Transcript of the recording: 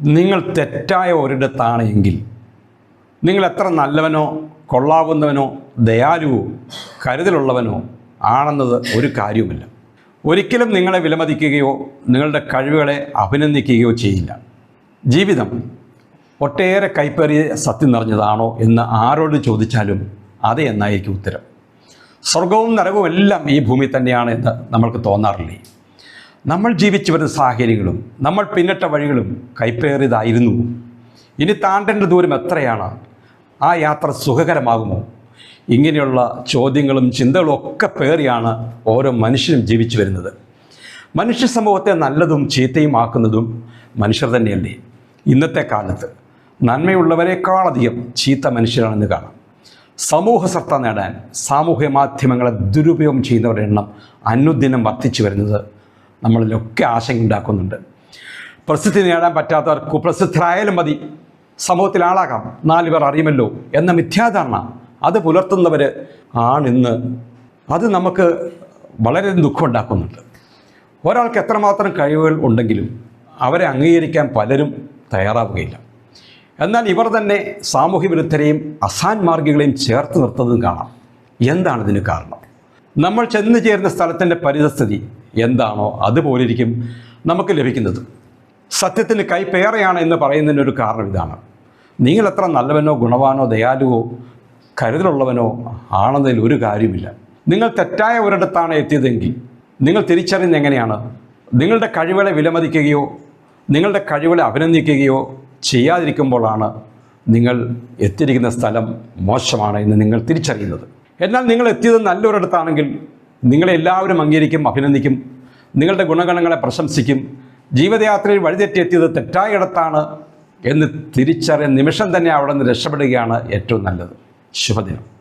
നിങ്ങൾ തെറ്റായ ഒരിടത്താണ് എങ്കിൽ നിങ്ങൾ എത്ര നല്ലവനോ കൊള്ളാവുന്നവനോ ദയാലുവോ കരുതലുള്ളവനോ ആണെന്നത് ഒരു കാര്യവുമില്ല. ഒരിക്കലും നിങ്ങളെ വിലമതിക്കുകയോ നിങ്ങളുടെ കഴിവുകളെ അഭിനന്ദിക്കുകയോ ചെയ്യില്ല. ജീവിതം ഒട്ടേറെ കൈപ്പേറിയ സത്യം നിറഞ്ഞതാണോ എന്ന് ആരോട് ചോദിച്ചാലും അത് എന്നായിരിക്കും ഉത്തരം. സ്വർഗവും നരകവും എല്ലാം ഈ ഭൂമി തന്നെയാണ് എന്ന് നമ്മൾക്ക് തോന്നാറില്ലേ? നമ്മൾ ജീവിച്ചു വരുന്ന സാഹചര്യങ്ങളും നമ്മൾ പിന്നിട്ട വഴികളും കൈപ്പേറിയതായിരുന്നു. ഇനി താണ്ടേണ്ട ദൂരം എത്രയാണ്? ആ യാത്ര സുഖകരമാകുമോ? ഇങ്ങനെയുള്ള ചോദ്യങ്ങളും ചിന്തകളും ഒക്കെ പേറിയാണ് ഓരോ മനുഷ്യനും ജീവിച്ചു വരുന്നത്. മനുഷ്യ സമൂഹത്തെ നല്ലതും ചീത്തയും ആക്കുന്നതും മനുഷ്യർ തന്നെയല്ലേ? ഇന്നത്തെ കാലത്ത് നന്മയുള്ളവരെക്കാളധികം ചീത്ത മനുഷ്യരാണെന്ന് കാണാം. സമൂഹ സത്ത നേടാൻ സാമൂഹ്യ മാധ്യമങ്ങളെ ദുരുപയോഗം ചെയ്യുന്നവരുടെ എണ്ണം അനുദിനം വർദ്ധിച്ചു വരുന്നത് നമ്മളിലൊക്കെ ആശങ്ക ഉണ്ടാക്കുന്നുണ്ട്. പ്രസിദ്ധി നേടാൻ പറ്റാത്തവർ കുപ്രസിദ്ധരായാലും മതി. സമൂഹത്തിൽ ആളാകാം. നാല് പേർ അറിയുമല്ലോ എന്ന മിഥ്യാധാരണ അത് പുലർത്തുന്നവർ ആണിന്ന്. അത് നമുക്ക് വളരെ ദുഃഖമുണ്ടാക്കുന്നുണ്ട് ഒരാൾക്ക് എത്രമാത്രം കഴിവുകൾ ഉണ്ടെങ്കിലും അവരെ അംഗീകരിക്കാൻ പലരും തയ്യാറാവുകയില്ല. എന്നാൽ ഇവർ തന്നെ സാമൂഹ്യ വിരുദ്ധരെയും അസാൻമാർഗികളെയും ചേർത്ത് നിർത്തുന്നതും കാണാം. എന്താണ് ഇതിന് കാരണം? നമ്മൾ ചെന്നു ചേരുന്ന സ്ഥലത്തിന്റെ പരിതസ്ഥിതി എന്താണോ അതുപോലിരിക്കും നമുക്ക് ലഭിക്കുന്നത്. സത്യത്തിന് കൈപ്പേറെയാണ് എന്ന് പറയുന്നതിനൊരു കാരണം ഇതാണ്. നിങ്ങൾ എത്ര നല്ലവനോ ഗുണവാനോ ദയാലുവോ കരുതലുള്ളവനോ ആണെന്നതിൽ ഒരു കാര്യമില്ല. നിങ്ങൾ തെറ്റായ ഒരിടത്താണ് എത്തിയതെങ്കിൽ നിങ്ങൾ തിരിച്ചറിയുന്നത് എങ്ങനെയാണ്? നിങ്ങളുടെ കഴിവുകളെ വിലമതിക്കുകയോ നിങ്ങളുടെ കഴിവുകളെ അഭിനന്ദിക്കുകയോ ചെയ്യാതിരിക്കുമ്പോഴാണ് നിങ്ങൾ എത്തിയിരിക്കുന്ന സ്ഥലം മോശമാണ് എന്ന് നിങ്ങൾ തിരിച്ചറിയുന്നത്. എന്നാൽ നിങ്ങൾ എത്തിയത് നല്ലൊരിടത്താണെങ്കിൽ നിങ്ങളെ എല്ലാവരും അംഗീകരിക്കും അഭിനന്ദിക്കും. നിങ്ങളുടെ ഗുണഗണങ്ങളെ പ്രശംസിക്കും. ജീവിതയാത്രയിൽ വഴിതെറ്റിയെത്തിയത് തെറ്റായ ഇടത്താണ് എന്ന് തിരിച്ചറിയ നിമിഷം തന്നെ അവിടെ നിന്ന് രക്ഷപ്പെടുകയാണ് ഏറ്റവും നല്ലത്. ശുഭദിനം.